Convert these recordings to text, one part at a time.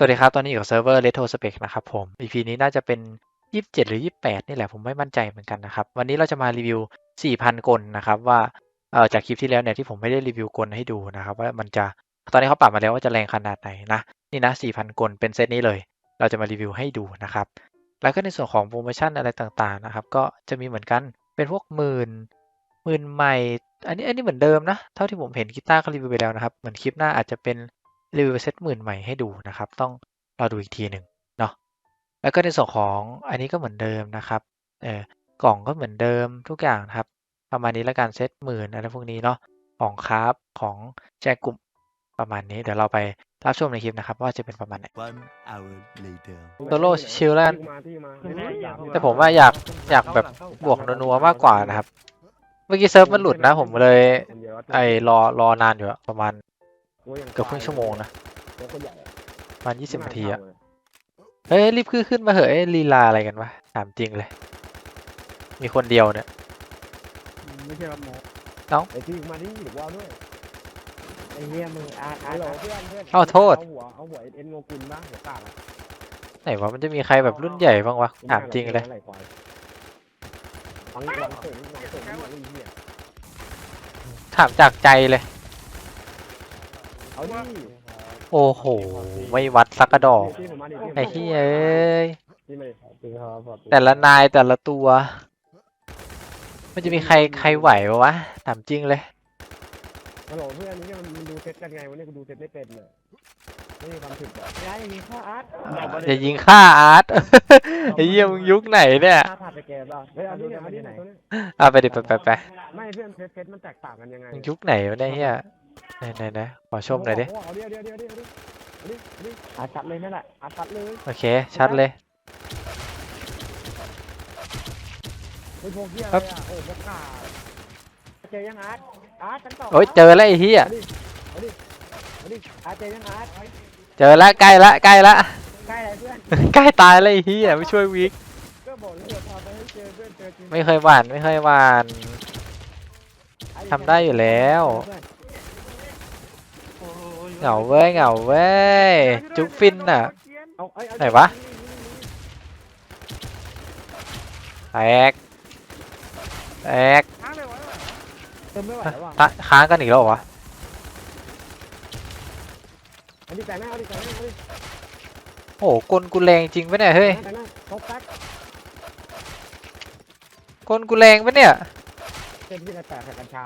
สวัสดีครับ ตอนนี้อยู่กับเซิร์ฟเวอร์ Retro Spec นะครับผม EP นี้น่าจะเป็น 27 หรือ 28 นี่แหละ ผมไม่มั่นใจเหมือนกันนะครับ วันนี้เราจะมารีวิว 4,000 กลนะครับว่าเอ่อจากคลิปที่แล้วเนี่ยที่ผมไม่ได้รีวิวกลให้ดูนะครับ ว่ามันจะตอนนี้เขาปรับมาแล้วว่าจะแรงขนาดไหนนะ นี่นะ 4,000 กลเป็นเซตนี้เลย เราจะมารีวิวให้ดูนะครับ แล้วก็ในส่วนของโปรโมชั่นอะไรต่างๆนะครับก็จะมีเหมือนกันเป็นพวกหมื่นหมื่นใหม่ อันนี้อันนี้เหมือนเดิมนะเท่าที่ผมเห็นกีตาร์เขารีวิวไปแล้วนะครับเหมือนคลิปหน้าอาจจะเป็น รีวิวเซตหมื่นใหม่ให้ดูนะครับ ต้องรอดูอีกทีหนึ่งเนาะแล้วก็ในส่วนของอันนี้ก็เหมือนเดิมนะครับเออกล่องก็เหมือนเดิมทุกอย่างนะครับ ประมาณนี้แล้วกันเซตหมื่นอะไรพวกนี้เนาะของคราฟของแจกกลุ่มประมาณนี้เดี๋ยวเราไปรับชมในคลิปนะครับ ว่าจะเป็นประมาณไหน One hour later. โซโล่ชิลแล้วกันที่มาที่มาแต่ผมว่าอยากอยากแบบบวกนัวๆมากกว่านะครับ เมื่อกี้เซิร์ฟมันหลุดนะผมเลย ไอ้รอรอนานอยู่อะประมาณ เกือบครึ่งชั่วโมงนะประมาณยี่สิบนาทีอะเฮ้ยรีบขึ้นขึ้นมาเหอะไอ้ลีลาอะไรกันวะถามจริงเลย มีคนเดียวเนี่ยไม่ใช่ครับหมอน้องไอ้ที่มาที่หรือว่าด้วยไอ้เหี้ยมึงอาร์ตอาไอ้ร์ตเหรออาร์ตเพื่อนเพื่อนเอาโทษเอาหัวเอาหัวเอ็นโงกุลบ้างหัวกาดอะไหนวะมันจะมีใครแบบรุ่นใหญ่บ้างวะถามจริงเลยไหควายฟังลองเสียงลองเสียงลองเสียงเหี้ยถามจากใจเลย เอาดิโอ้โห ไม่วัดสักกระดอกที่ผมมาดิไอ้เฮ้ยเอ้ยที่ไม่จริงครับแต่ละนายแต่ละตัว มันจะมีใครใครไหวปะวะ ถามจริงเลย ฮัลโหลเพื่อนนี่มันดูเซตกันไงวันนี้กูดูเซตไม่เป็นเลยไม่มีความผิดหรอกย้ายอย่างนี้ข้ออาร์ตอย่ายิงฆ่าอาร์ต ไอ้เหี้ยมึงยุคไหนเนี่ยถ้าผ่านไปแกบ้างเฮ้ยเอาดิเนี่ยเอาดิเนี่ยตัวเนี้ยอะไปดิไปไปไปไม่เพื่อนเซตเซตมันแตกต่างกันยังไงมึงยุคไหนวะเนี่ยเฮีย ไหนไหนไหนขอชมหน่อยดิ เอาดิเอาดิเอาดิเอาดิเอาดิเอาดิอาร์ตชัดเลยนั่นแหละอาตัดเลยโอเค ชัดเลยไอ้พวกเหี้ยอะไรอะโอ้พวกกาดเจอยังอาร์ตอาร์ตชั้นสองโอ้ยเจอแล้วไอ้เฮียเอาดิเอาดิอาร์ตเจอยังอาร์ตเจอละใกล้ละใกล้ละ ใกล้อะไรเพื่อน ใกล้ตายแล้วไอ้เฮียไม่ช่วยวิก ก็บอกเลยว่าพาไปให้เจอเพื่อนเจอจริงไม่เคยหวานไม่เคยหวาน ทำได้อยู่แล้ว เหงาเว้ยเหงาเว้ยจุ๊บฟินน่ะ เอาเอ้ยเอาไหนวะ แตกแตกเติมไม่ไหวแล้วว่ะตะค้างกันอีกแล้วเหรอวะเอาดิแต่หน้าเอาดิแต่หน้าเอาดิโอ้โหกลกูแรงจริงปะเนี่ยเฮ้ยแต่หน้าเขาแป๊กกลกูแรงปะเนี่ยเต็มที่กระแตกกัญชา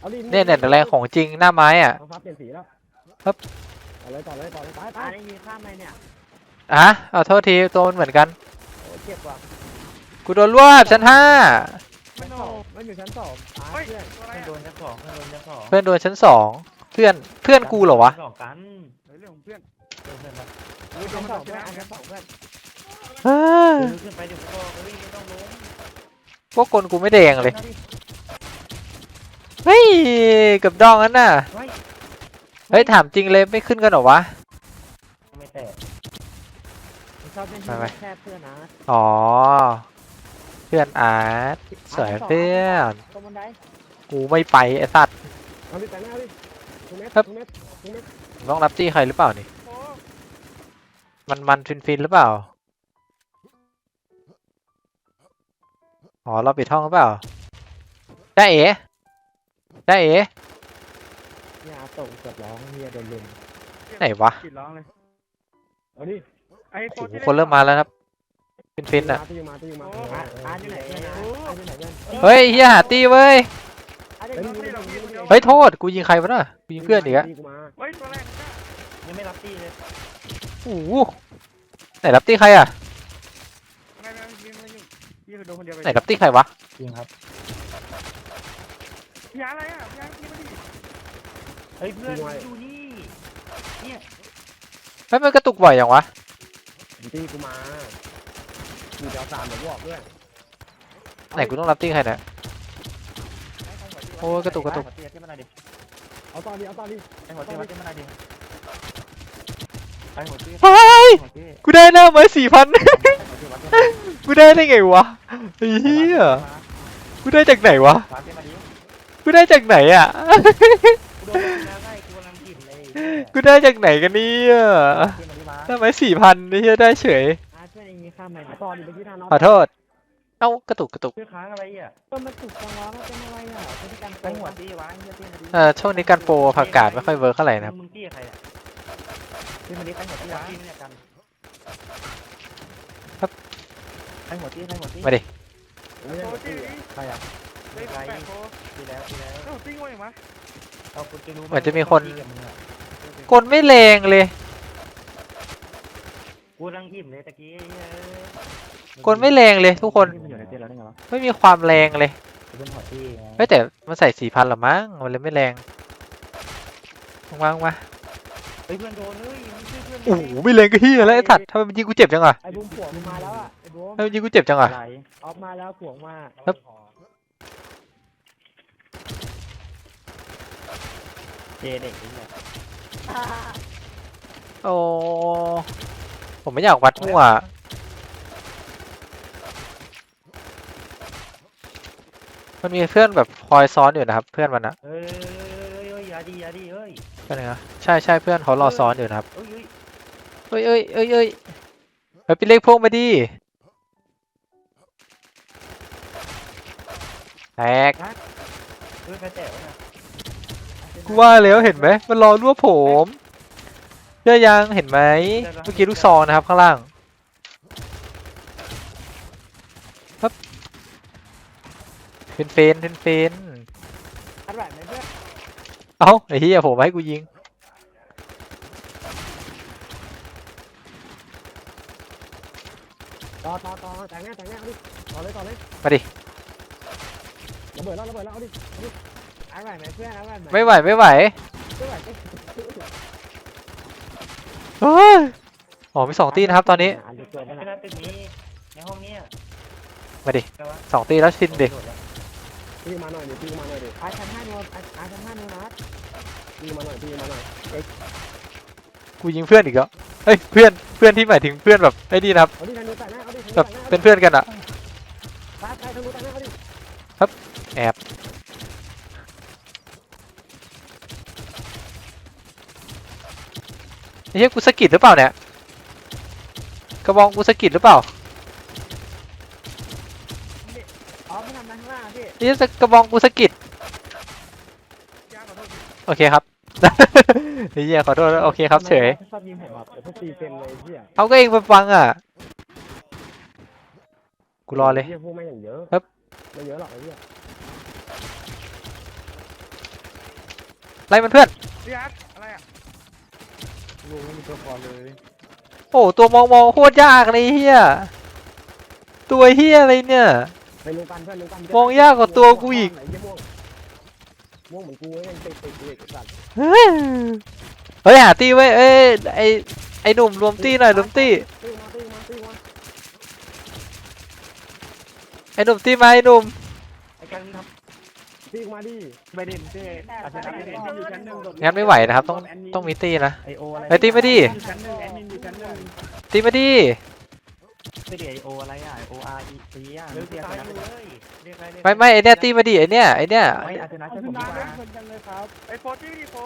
เอาดิเนี่ยเนี่ยแรงของจริงหน้าไม้อะ เอาฟ้าเปลี่ยนสีแล้วครับ ต่อเลยต่อเลยต่อเลยไปไปอาร์ตได้ยินข้ามไหมเนี่ยอะเอาโทษทีตัวมันเหมือนกัน โอ้ยเจ็บว่ะกูโดนรวบชั้นห้าชั้นสองมันอยู่ชั้นสองอาร์ตเพื่อนเพื่อนโดนชั้นสองเพื่อนโดนชั้นสองเพื่อนโดนชั้นสองเพื่อนเพื่อนกูเหรอวะ สองกันเฮ้ยเรื่องของเพื่อนเพื่อนเพื่อนมาโอ้ยชั้นสองเพื่อนอันชั้นสองเพื่อนเฮ้ยเดินขึ้นไปเดี๋ยวพ่อเฮ้ยไม่ต้องลงพวกกลกูไม่แดงเลย เฮ้ยเกับดองนั้นน่ะเฮ้ยเฮ้ยถามจริงเลยไม่ขึ้นกันเหรอวะ ไม่แตกชอบเล่นไปไป แค่เพื่อนอาร์ตอ๋อ เพื่อนอาร์ตสวยเพื่อนตรงบันไดกูไม่ไปไอ้สัตว์ เอาดิแต่หน้าเอาดิทุกเม็ดครับทุกเม็ดทุกเม็ดต้องรับจี้ใครหรือเปล่านี่มันมันฟินฟินหรือเปล่า อ๋อเราปิดห้องหรือเปล่าได้เอ๋ ได้เอ๋ เนี่ยอาร์ตตกเกือบร้องเฮียโดนลุมไหนวะกิดร้องเลยเอาดิไอ้โอ้คนโหที่คนเริ่มมาแล้วครับฟินฟินอะ ตีมาตีมาอาร์ตอาร์ตอยู่ไหนเพื่อนอาร์ตอาร์ตอยู่ไหนเพื่อนเฮ้ยเฮียหาตีเว้ย อาร์ตเฮ้ยยังนี่ไม่นี่นี่นี่เฮ้ยโทษ กูยิงใครวะน่ะกูยิงเพื่อนอีกอะตีกูมาเฮ้ยตัวแรกนะยังไม่รับตีเลยโอ้โหไหนรับตีใครอะไม่ไม่ไม่ไม่ยุ่งพี่คือโดนคนเดียวไปไหนรับตีใครวะ จริงครับ ยาอะไรอะยาพี่มาดิเฮ้ยเพื่อนอยู่นี่เฮ้ยมันกระตุกบ่อยอย่างวะตีกูมาอยู่แถวสามเดี๋ยวบอกด้วยไหนกูต้องรับตีใครเนี่ย โอ้ยกระตุกกระตุกหัวเตี้ยที่มันอะไรดิเอาต่อดิเอาต่อดิไอ้หัวเตี้ยที่มันอะไรดิไอ้หัวเตี้ยเฮ้ยหัวเตี้ยกูได้หน้าไม้สี่พันหัวเตี้ยหัวเตี้ยกูได้ได้ไงวะไอ้เหี้ย กูได้จากไหนวะหัวเตี้ยมาดิ กูได้จากไหนอะ กูโดนแล้วไงกูกำลังกินเลยกูได้จากไหนกันเนี่ยที่มันที่มาทำไมสี่พันนี่ได้เฉย อาเพื่อนเองมีข้ามไหมตอนนี้เมื่อกี้ทางน้องขอโทษ เอ้ากระตุกกระตุกชื่อค้างอะไรอะก็มันสุกจังวะมันเป็นอะไรอะพฤติกรรมไปหัวตี้วะเฮียตี้มาดิเอ่อช่วงนี้การโปรผักกาดไม่ค่อยเวิร์กเท่าไหร่นะครับ มึงตี้ใครอะตี้มาดิไปหัวตี้วะตี้เนี่ยกันครับไปหัวตี้ไปหัวตี้มาดิไม่ใช่โอ้ที่ดิใครอะเฮ้ยแปดโพตีแล้วตีแล้วเอ้าติ้งไว้มั้ยเอาคุณจะรู้เหมือนจะมีคนตี้กับมึงอะกลไม่แรงเลย กูรังอิ่มเลยตะกี้เฮ้ยกลไม่แรงเลย ทุกคนที่มันอยู่ในเตี้ยแล้วได้ไงวะไม่มีความแรงเลยกูเป็นหัวตี้ไงเฮ้ยแต่มันใส่สี่พันหรอมั้งมันเลยไม่แรงวางมาเฮ้ยเพื่อนโดนเฮ้ยมึงช่วยเพื่อนโอ้โหไม่แรงก็เฮียแล้วไอ้ถัดทำไมมันยิงกูเจ็บจังอะไอ้บุ้มผัวมึงมาแล้วอะไอ้บุ้มทำไมมันยิงกูเจ็บจังอะอะไรออกมาแล้วผัวมาครับ เจเด็กนี่แหละโอ้ ผมไม่อยากวัดมั่วมันมีเพื่อนแบบคอยซ้อนอยู่นะครับ เพื่อนมันนะเฮ้ยเฮ้ยอย่าดีอย่าดีเฮ้ยเพื่อนนะใช่ใช่เพื่อนเขารอซ้อนอยู่นะครับเฮ้ยเฮ้ยเอ้ยเอ้ยเอ้ยเอ้ยเฮ้ยไปเลขพวกมาดิแตกเฮ้ยแพ้แต่วะนะ กูว่าแล้วเห็นไหมมันรอรวบผมเชื่อยังเห็นไหมเมื่อกี้ลูกซองนะครับข้างล่างครับเป็นเฟนเป็นเฟนอัดไหวไหมเพื่อนเอ้าไอ้เหี้ยผมให้กูยิงต่อต่อต่อแต่งแน่แต่งแน่เอาดิต่อเลยต่อเลยมาดิระเบิดแล้วระเบิดแล้วเอาดิเอาดิ อัดไหวไหมเพื่อนอัดไหวไหมไม่ไหวไม่ไหวไม่ไหวก็เฮ้ยอ๋อมีสองตีนะครับตอนนี้ อันเกิดไม่ขนาน่าดตึกนี้ในห้องเนี้ยมาดิสองตีแล้วชินดิตีมาหน่อยดิตีมาหน่อยดิอาชั้นห้าโนอาอาชั้นห้าโนนัดตีมาหน่อยตีมาหน่อยกูยิงเพื่อนอีกแล้วเฮ้ยเพื่อนเพื่อนที่หมายถึงเพื่อนแบบไอ้นี่นะครับเอาดิธนูแต่งหน้าเอาดิธนูแบบแต่งหน้าเป็นเพื่อนกันอะตายตายธนูแต่งหน้าเอาดิ แอบไอ้ เหี้ยกูสะกิดหรือเปล่าเนี่ยกระบองกูสะกิดหรือเปล่าอ๋อไม่ทำอะไรข้างล่างอะพี่ไอ้เหี้ยกระบองกูสะกิดยากขอโทษโอเคครับไอ้เหี้ยขอโทษโอเคครับเฉย ชอบยิงผมแบบแต่พวกตีเต็มเลยไอ้เหี้ยเอาก็เองไปฟังอะ กูรอเลยเหี้ยพวกไม่งอย่างเยอะครับ ไม่เยอะหรอกไอ้เหี้ยไล่มันเพื่อนพี่อาร์ตอะไรอะ ลุงไม่มีตัวคอเลยโอ้ตัวมองมองโคตรยากเลยเฮียตัวเฮียอะไรเนี่ย ไปลุงกันเพื่อนลุงกันมองยากกว่าตัวกูอีก ไหนเหี้ยม่วงม่วงเหมือนกูยังติดติดกูอีกไอ้สัตว์เฮ้ยเฮ้ยหาตีไว้เอ้ยไอไอหนุ่มรวมตีหน่อยรวมตีตีมาตีมาตีมาไอหนุ่มตีมาไอหนุ่มไอ้กันท ตีมาดิำไม่ได้ไม่ได้อาจจะไม่ได้อยู่ชั้นหนึ่งงั้นไม่ไหวนะครับ ต้องต้องมีตีนะ ไอโออะไรเฮ้ยตีมาดิ อยู่ชั้นหนึ่งแอดมินอยู่ชั้นหนึ่งตีมาดิไม่ได้ไอโออะไรอะไอโออาร์อีซีอะเรื่องเดียวกันเลยเรียกอะไรเรียกไม่ไม่ไอเนี้ยตีมาดิไอเนี้ยไอเนี้ยไม่อาจจะนัดใช่ผมดีกว่าคนจังเลยครับไอโฟที่ดิโฟ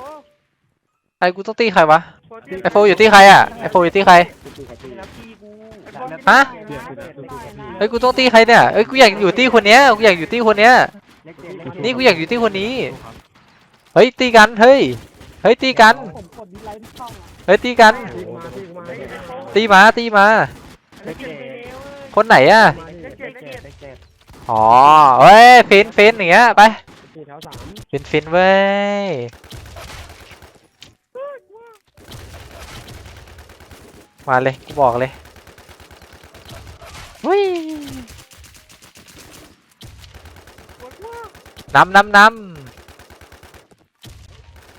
ไอกูต้องตีใครวะโฟที่ไอโฟอยู่ที่ใครอะไอโฟอยู่ที่ใครตีกับตีไม่รับพี่กูฮะเฮ้ยกูต้องตีใครเนี่ยเฮ้ยกูอยากอยู่ตีคนเนี้ยกูอยากอยู่ตีคนเนี้ย นี่กูอยากอยู่ที่คนนี้ เฮ้ยตีกัน เฮ้ย เฮ้ยตีกัน ผมกดดีไลท์ที่ช่องอะเฮ้ยตีกัน ตีมาตีมาตีมาตีมาตีมาเด็กเด็กคนไหนอะเด็กเด็กเด็กเด็กอ๋อเฮ้ยฟินฟินอย่างเงี้ยไปตีแถวสามฟินฟินเว้ย มาเลยกูบอกเลยวุ้ย นำนำนำ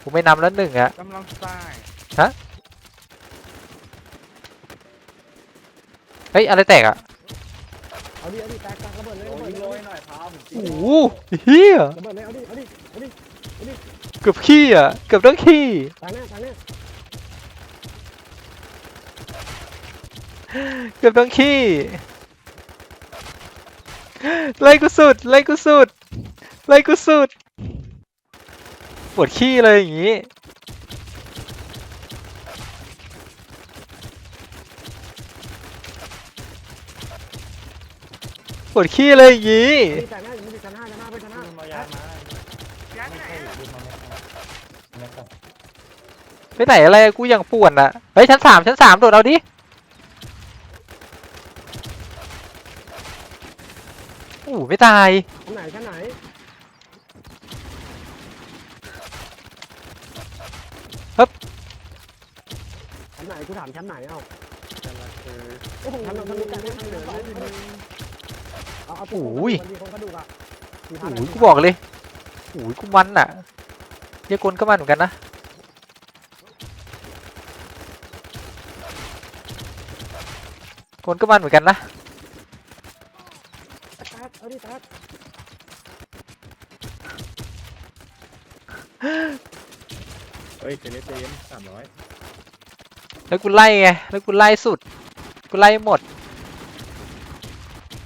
กูไม่นำแล้วหนึ่งอะกำลังตายเฮ้ยอะไรแตกอะเอาดิเอาดิแตกแตกระเบิดเลยระเบิดเลยหน่อยครับโอ้โหเฮียระเบิดเลยเอาดิเอาดิเอาดิเกือบขี้อะเกือบต้องขี้ตายแน่ตายแน่เกือบต้องขี้ไล่กูสุดไล่กูสุด ไล่กูสุดปวดขี้เลยอย่างงี้ ปวดขี้เลยอย่างงี้ไปม่หไหนอะไรกูยังปวดอะเฮ้ยชั้นสามชั้นสามโดดเอาดิ โอ้ไม่ตายชั้นไหนชั้นไหน ครับชั้นไหนกูถามชั้นไหนเอ้าคือโอ้โหชั้นเราชั้นนี้ชั้นนี้ชั้นเหลือเอาเอาตัวโอ้ยคนดีคนกระดูกอะสี่โอ้พันโหกูบอกเลยโอ้โหกูมันอะเฮียกลก็มันเหมือนกันนะกลก็มันเหมือนกันนะตัด เอาดิตัดเฮ้ยเจเนเจนสามร้อยแล้วกูไล่ไงแล้วกูไล่สุด กูไล่หมด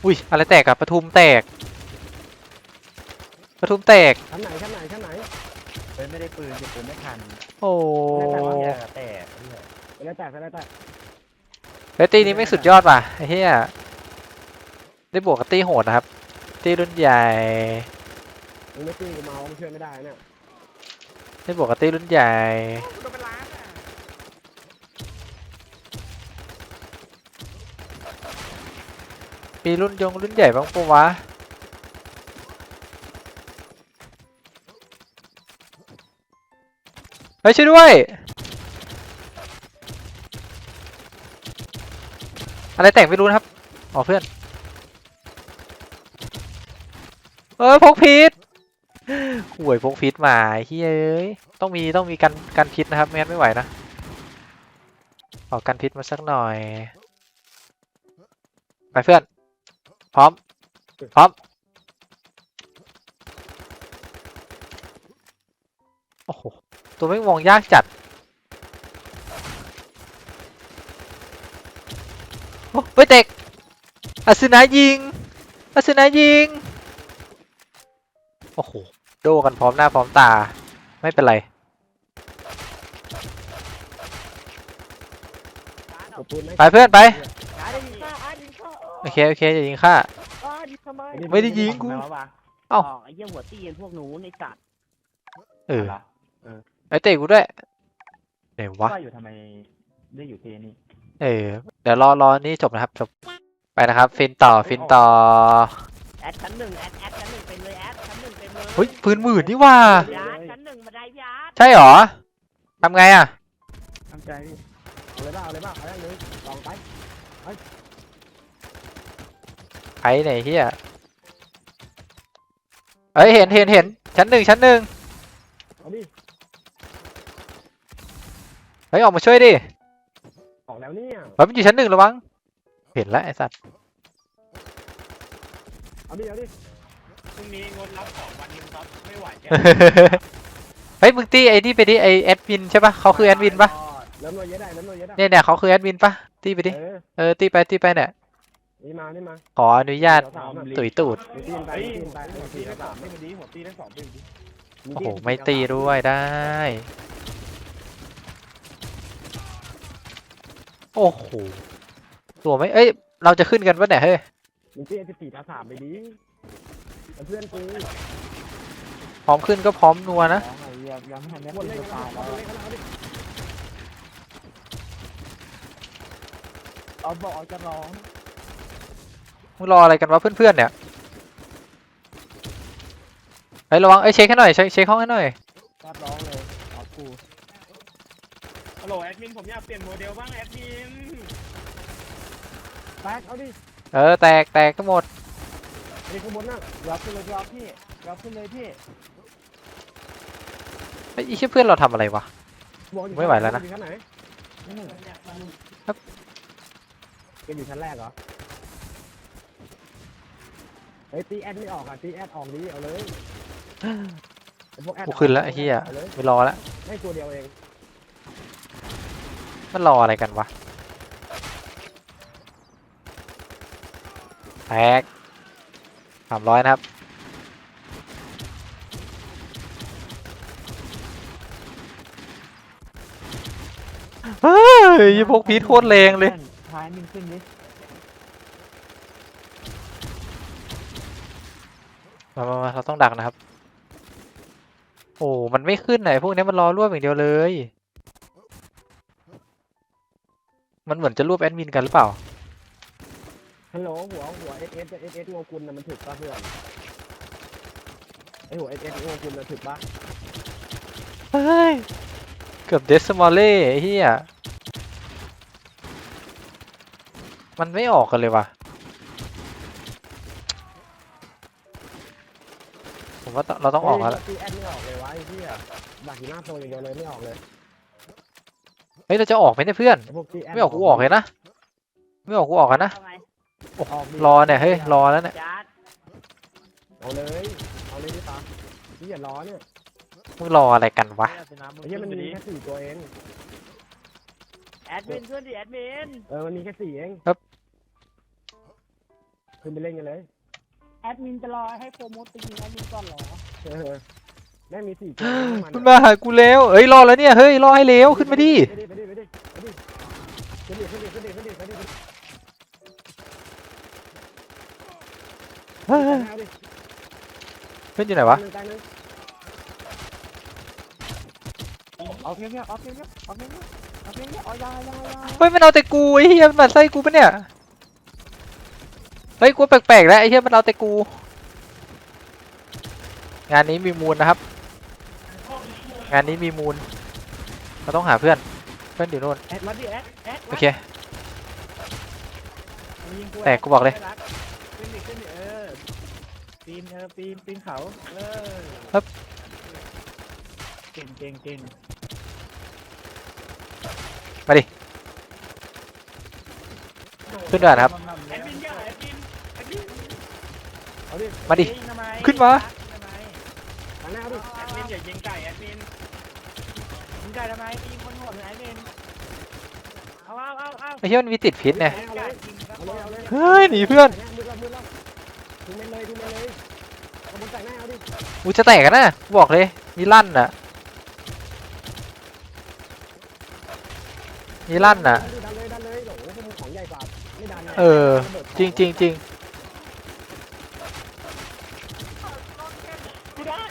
อุ้ยอะไรแตกอะปทุมแตกปทุมแตก ชั้นไหนชั้นไหนชั้นไหนเฮ้ยไม่ได้ปืนจะปืนไม่ทันโอ้แต่ว่าอย่าแตกเนี่ยไปเลยแตกไปเลยแตกเฮ้ยตีนี้ไม่งสุดยอดว่ะไอ้เหี้ยได้บวกกับตีโหดนะครับ ตีรุ่นใหญ่ มึงไม่ตีกูเมามึงช่วยไม่ได้เนี่ย ได้บวกตีรุ่นใหญ่โดนเป็นล้านอะมีรุ่นยงรุ่นใหญ่บ้างปะวะ เฮ้ยช่วยด้วย อะไรแต่งไม่รู้นะครับ อ๋อเพื่อน เออพกพิษ ห่วยพกพิษมาเฮ้ยต้องมีต้องมีกันกันพิษนะครับไม่งั้นไม่ไหวนะขอกันพิษมาสักหน่อยไปเพื่อน พร้อม พร้อม โอ้โห ตัวไม่งมองยากจัดโอ้ไปเตกอาสนะยิงอาสนะยิง โอ้โห โดกันพร้อมหน้าพร้อมตา ไม่เป็นไรกดปืนไหมไปเพื่อนไปอาได้ยิงข้าอายิงข้าโอเคโอเคอย่ายิงข้าอายิงทำไมไม่ได้ยิงกูทำไมวะวะเอ้า ไอ้เหี้ยหัวตีนพวกหนูในสัตว์เออเหรอไอเตะกูด้วยไหนวะ ว่าอยู่ทำไมได้อยู่ที่นี่ เออเดี๋ยวรอรอนี่จบนะครับจบไปนะครับ ฟินต่อฟินต่อ แอดชั้นหนึ่งแอดแอดชั้นหนึ่ง เป็นเลยเฮ้ยปืนหมื่นนี่ว่า ยาชั้นหนึ่งมาได้ยาใช่เหรอทำไงอะ ทำใจพี่เอาเลยบ้าเอาเลยบ้าเอาได้เลยลองไปไอ้ไหนเฮียเอ้ยเห็นเห็นเห็นชั้นหนึ่งชั้นหนึ่งเอาดิเฮ้ยออกมาช่วยดิออกแล้วเนี่ยเฮ้ยมันอยู่ชั้นหนึ่งระวังเห็นแล้วไอ้สัตว์เอาดิเอาดิ พรุ่งนี้งดรับของวันนึงครับไม่ไหวแกเฮ้ยมึงตีไอ้นี่ไปดิไอแอดมินใช่ปะเขาคือแอดมินปะเริ่มหน่วยเยอะได้เริ่มหน่วยเยอะได้เนี่ยเนี่ยเขาคือแอดมินปะตีไปดิเออเออตีไปตีไปเนี่ยนี่มานี่มาขออนุญาตเดี๋ยวถามอะตุ๋ยตูดมีตีนไปเฮ้ยมีตีนไปหัวมีตีตีนได้ไปสองเป็นดีหัวตีได้สองเป็นดีมีโอ้โหตีนไม่ตีด้วยได้ โอ้โหตัวไม่เอ้ยเราจะขึ้นกันปะเนี่ยเฮ้ยมีตีนสิบสี่ตาสามไปดิ เอาเพื่อนกูพร้อมขึ้นก็พร้อมนัวนะร้องไอ้เหี้ยยังไม่ทันได้หมดปืนเลยจะกันตายเอาแล้วเลยกันเอาดิเอาบอกจะร้องมึงรออะไรกันวะเพื่อนๆเนี่ยเฮ้ยระวังเอ้ยเช็คให้หน่อยเช็คเช็คห้องให้หน่อยจะร้องเลยเอากูฮัลโหลแอดมินผมอยากเปลี่ยนโมเดลบ้างแอดมินแตกเอาดิเออแตกแตกทั้งหมด ไอ้ข้างบนน่ะยกขึ้นเลยยกพี่ยกขึ้นเลยพี่ไอ้ยไอ้เหี้ยเพื่อนเราทำอะไรวะ บอกอยู่ไม่ไหวแล้วนะ อยู่ชั้นไหนนี่หนึ่งเป็นอยู่ชั้นแรกเหรอเฮ้ยตีแอดไม่ออกอะตีแอดออกดิเอาเลยไอ้พวกแอดกูขึ้นแล้วไอ้เหี้ยอาเลยไม่รอแล้ว ให้ตัวเดียวเองมันรออะไรกันวะแตก สามร้อยนะครับ เฮ้ยพวกพีทโคตรแรงเลย ท้ายมินขึ้นดิมามามาเราต้องดักนะครับ โอ้ มันไม่ขึ้นไหนพวกนี้มันรอรวบอย่างเดียวเลย มันเหมือนจะรวบแอดมินกันหรือเปล่า ฮัลโหลหัวหัวเอสเอสเอสเอสงกุลน่ะมันถึกป่ะเพื่อนไอหัวเอสเอสงกุลน่ะถึกป่ะเฮ้ย เกือบเดสมอลเล่ไอ้เฮียมันไม่ออกกันเลยว่ะ ผมว่าต้องเราต้องออกแล้วล่ะตีแอดไม่ออกเลยวะไอ้เหี้ยดักอยู่หน้าโซนอย่างเดียวเลยไม่ออกเลยเฮ้ย เราจะออกไหมเนี่ยเพื่อนไอ้พวกตีแอดไม่ออกกูออกเลยนะ ไม่ออกกูออกกันนะ เอาไงออกดิ รอเนี่ยเฮ้ยรอแล้วเนี่ยจัดเอาเลย เอาเลยพี่ตาพี่อย่ารอเนี่ยมึงรออะไรกันวะไอ้เหี้ยมันมีแค่สี่ตัวเอง แอดมินขึ้นดิแอดมินเออ มันมีแค่สี่เองครับ ขึ้นไปเล่นกันเลยแอดมินจะรอให้โปรโมทตีแอดมินก่อนเหรอเออแม่งมีสี่ตัวเองพวกมันอะมาหากูแล้วเอ้ยรอแล้วเนี่ยเฮ้ยรอให้เร็วขึ้นมาดิ ไปดิไปดิไปดิไปดิขึ้นดิขึ้นดิขึ้นดิขึ้นดิขึ้นดิขึ้นดิ เฮ้ย เอาดิ เพื่อนอยู่ไหนวะ เอาเพียงเนี้ยเอาเพียงเนี้ยเอาเพียงเนี้ยเอาเพียงเนี้ยเอายายายาเฮ้ยมันเอาแต่กูไอ้เฮียมันหมันไส้กูปะเนี่ย เฮ้ยกูแปลกๆแล้วไอ้เฮียมันเอาแต่กู งานนี้มีมูลนะครับ งานนี้มีมูล เราต้องหาเพื่อน เพื่อนอยู่โน่น แอดมาดิแอดแอดโอเค แตกกูบอกเลย ขึ้นดิขึ้นดิเออ ปีนเออปีนปีนเขาเออครับ เก่งเก่งเก่งขึ้นด้วยนะครับ แอดมินอย่าแอดมินแอดมินเอาดิมาดิ ยิงทำไมขึ้นมาทำไมทางหน้าเอาดิแอดมินอย่ายิงไก่แอดมินยิงได้ทำไมไปยิงคนหัวหรือแอดมินเอาเอาเอาเอาไอ้เฮียมันมีติดพิษเนี่ยเอาเลยยิงเอาเลยเอาเลยเฮ้ยหนีเพื่อนมืดแล้วมืดแล้ว ทิ้งไปเลยทิ้งไปเลยเอาบนใส่หน้าเอาดิกูจะแตกกันนะกูบอกเลย มีลั่นอะ มีลั่นอะ ดันเลยดันเลยโอ้โหพวกมึงของใหญ่กว่าไม่ดันนะเออระเบิดจริงจริงจริงกูได้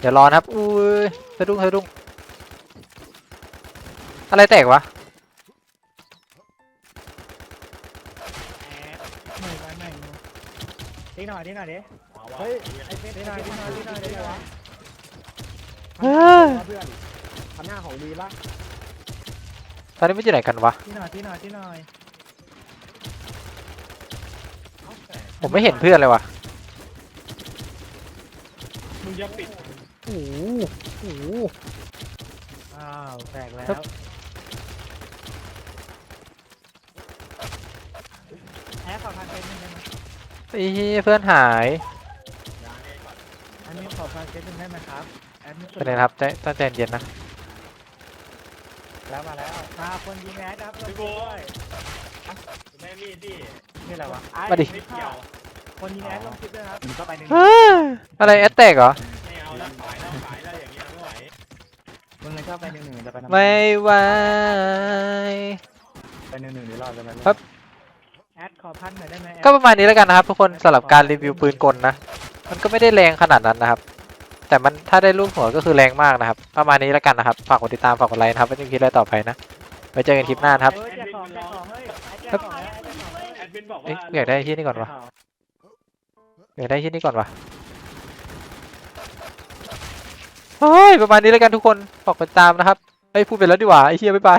เดี๋ยวรอนะครับอุ้ยสะดุ้งสะดุ้งอะไรแตกวะ ตีหน่อยตีหน่อยดิเฮ้ยไอ้เฟสตีหน่อยตีหน่อยตีหน่อยตีหน่อยเฮ้ยเพื่อนทำหน้าของดีปะตอนนี้ไม่อยู่ไหนกันวะตีหน่อยตีหน่อยตีหน่อยผมไม่เห็นเพื่อนเลยวะมึงอย่าปิดโอ้โหโอ้โหอ้าวแตกแล้ครัว บ แอดขอพันเซนหนึ่งได้ไหม ไอ้เหี้ยเพื่อนหายอันนี้ขอพันเซนหนึ่งได้ไหมครับแอดมินเป็นไงครับใจต้องใจเย็นนะแล้วมาแล้วมาคนยิงแอดครับพี่โบยแม่มีดดินี่อะไรวะมาดิ ไม่เกี่ยวคนยิงแอดลงคลิปด้วยครับเข้าไปหนึ่งเฮ้ยอะไรแอตแตกเหรอ ไม่เอาแล้วขายแล้วขายแล้วอย่างเงี้ยไม่ไหวมึงเลยเข้าไปหนึ่งหนึ่งจะไปทำไม่ไหวไปหนึ่งหนึ่งหรือรอจะไปครับแอ ดขอพันหน่อยได้ไหมแอดก็ประมาณนี้แล้วกันนะครับ ทุกคนสำหรับการรีวิวปืนกลนะ มันก็ไม่ได้แรงขนาดนั้นนะครับ แต่มันถ้าได้รูปหัวก็คือแรงมากนะครับ ประมาณนี้แล้วกันนะครับ ฝากกดติดตามฝากกดไลค์นะครับไว้ในคลิปอะไรต่อไปนะไว้เจอกันคลิปหน้านะครับเฮ้ยแจกของแจกของเฮ้ยแอดแจกของแอดแจกของเฮ้ยแอดมินบอกเอ๊ะว่ากูอยากได้ที่นี่ก่อนวะอยากได้ที่นี่ก่อนวะเฮ้ยประมาณนี้แล้วกันทุกคนฝากกดติดตามนะครับเฮ้ยพูดไปแล้วดีกว่าไอ้เฮียบ๊ายบาย